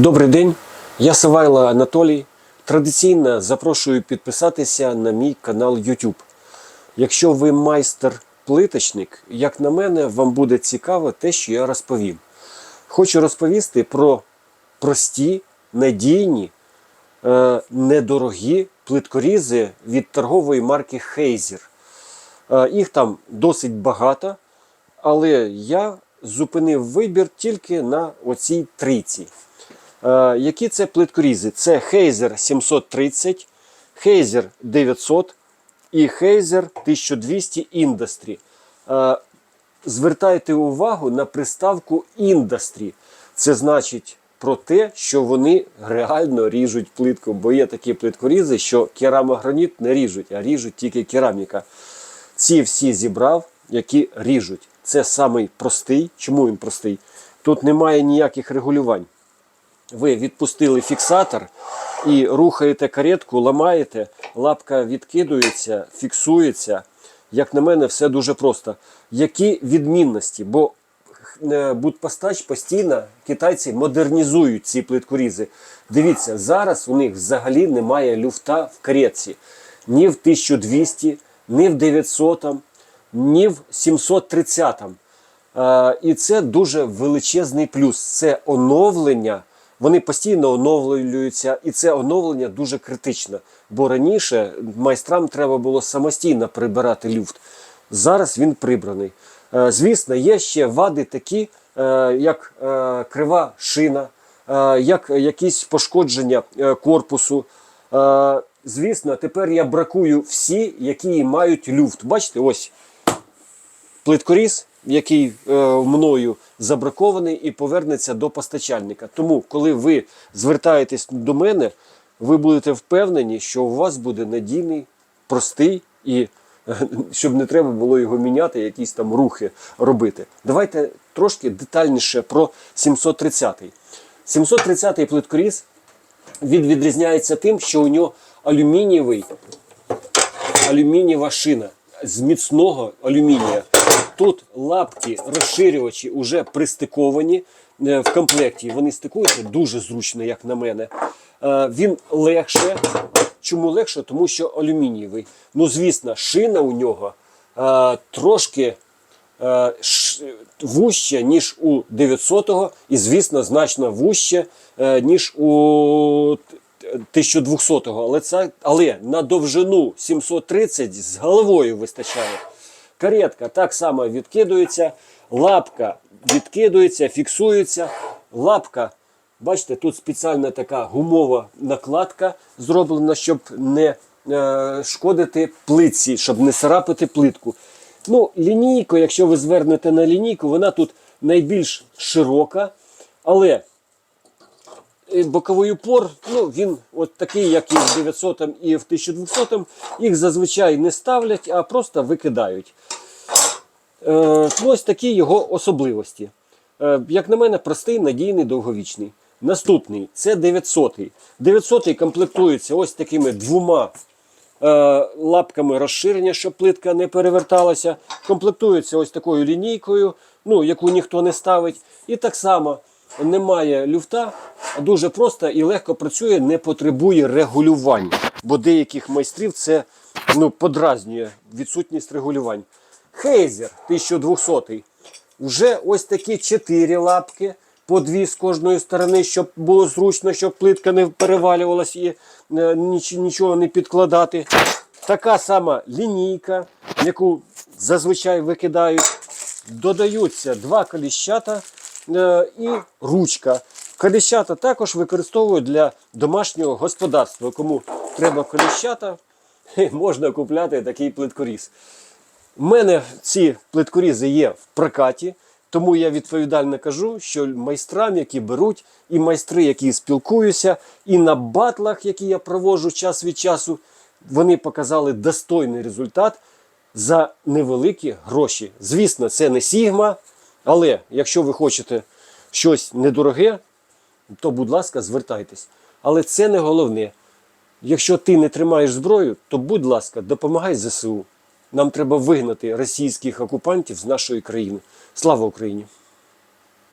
Добрий день, я Савайло Анатолій. Традиційно запрошую підписатися на мій канал YouTube. Якщо ви майстер-плиточник, як на мене, вам буде цікаво те, що я розповім. Хочу розповісти про прості, надійні, е, недорогі плиткорізи від торгової марки Heiser. Е, Їх там досить багато, але я зупинив вибір тільки на оцій трійці. Е, які це плиткорізи? Це Heiser 730, Heiser 900 і Heiser 1200 Industry. Звертайте увагу на приставку Industry. Це значить про те, що вони реально ріжуть плитку, бо є такі плиткорізи, що керамограніт не ріжуть, а ріжуть тільки кераміка. Ці всі зібрав, які ріжуть. Це самий простий. Чому він простий? Тут немає ніяких регулювань. Ви відпустили фіксатор і рухаєте каретку, ламаєте, лапка відкидується, фіксується. Як на мене, все дуже просто. Які відмінності? Бо е, Будпостач постійно китайці модернізують ці плиткорізи. Дивіться, зараз у них взагалі немає люфта в каретці. Ні в 1200, ні в 900, ні в 730. Е, І це дуже величезний плюс. Це оновлення. Вони постійно оновлюються, і це оновлення дуже критично. Бо раніше майстрам треба було самостійно прибирати люфт. Зараз він прибраний. Е, Звісно, є ще вади такі, е, як е, крива шина, як якісь пошкодження корпусу. Звісно, тепер я бракую всі, які мають люфт. Бачите, ось плиткоріз, який е, мною забракований і повернеться до постачальника. Тому, коли ви звертаєтесь до мене, ви будете впевнені, що у вас буде надійний, простий і е, щоб не треба було його міняти, якісь там рухи робити. Давайте трошки детальніше про 730-й. 730-й плиткоріз він відрізняється тим, що у нього алюмінієвий алюмінієва шина з міцного алюмінія. Тут лапки розширювачі вже пристиковані е, в комплекті. Вони стикуються дуже зручно, як на мене. Е, Він легше. Чому легше? Тому що алюмінієвий. Ну, звісно, шина у нього е, трошки вужче, ніж у 900-го, і, звісно, значно вужче, ніж у 1200-го. Але, але на довжину 730 з головою вистачає. Каретка так само відкидується, лапка відкидується, фіксується. Лапка, бачите, тут спеціальна така гумова накладка зроблена, щоб не е, шкодити плитці, щоб не царапати плитку. Ну, лінійку, якщо ви звернете на лінійку, вона тут найбільш широка, але боковий упор, ну він от такий, як і в 900 і в 1200, їх зазвичай не ставлять, а просто викидають. Е, ну, ось такі його особливості. Е, як на мене, простий, надійний, довговічний. Наступний це 900. 900 комплектується ось такими двома е, лапками розширення, щоб плитка не переверталася. Комплектується ось такою лінійкою, ну, яку ніхто не ставить. І так само немає люфта, дуже просто і легко працює, не потребує регулювань. Бо деяких майстрів це ну, подразнює відсутність регулювань. Хейзер 1200 Вже ось такі чотири лапки, по дві з кожної сторони, щоб було зручно, щоб плитка не перевалювалась і е, ніч- нічого не підкладати. Така сама лінійка, яку зазвичай викидають. Додаються два коліщата і ручка. Коліщата також використовують для домашнього господарства. Кому треба коліщата, можна купляти такий плиткоріз. У мене ці плиткорізи є в прокаті, тому я відповідально кажу, що майстрам, які беруть, і майстри, які спілкуюся, і на батлах, які я проводжу час від часу, вони показали достойний результат за невеликі гроші. Звісно, це не Сігма, але якщо ви хочете щось недороге, то, будь ласка, звертайтесь. Але це не головне. Якщо ти не тримаєш зброю, то будь ласка, допомагай ЗСУ. Нам треба вигнати російських окупантів з нашої країни. Слава Україні!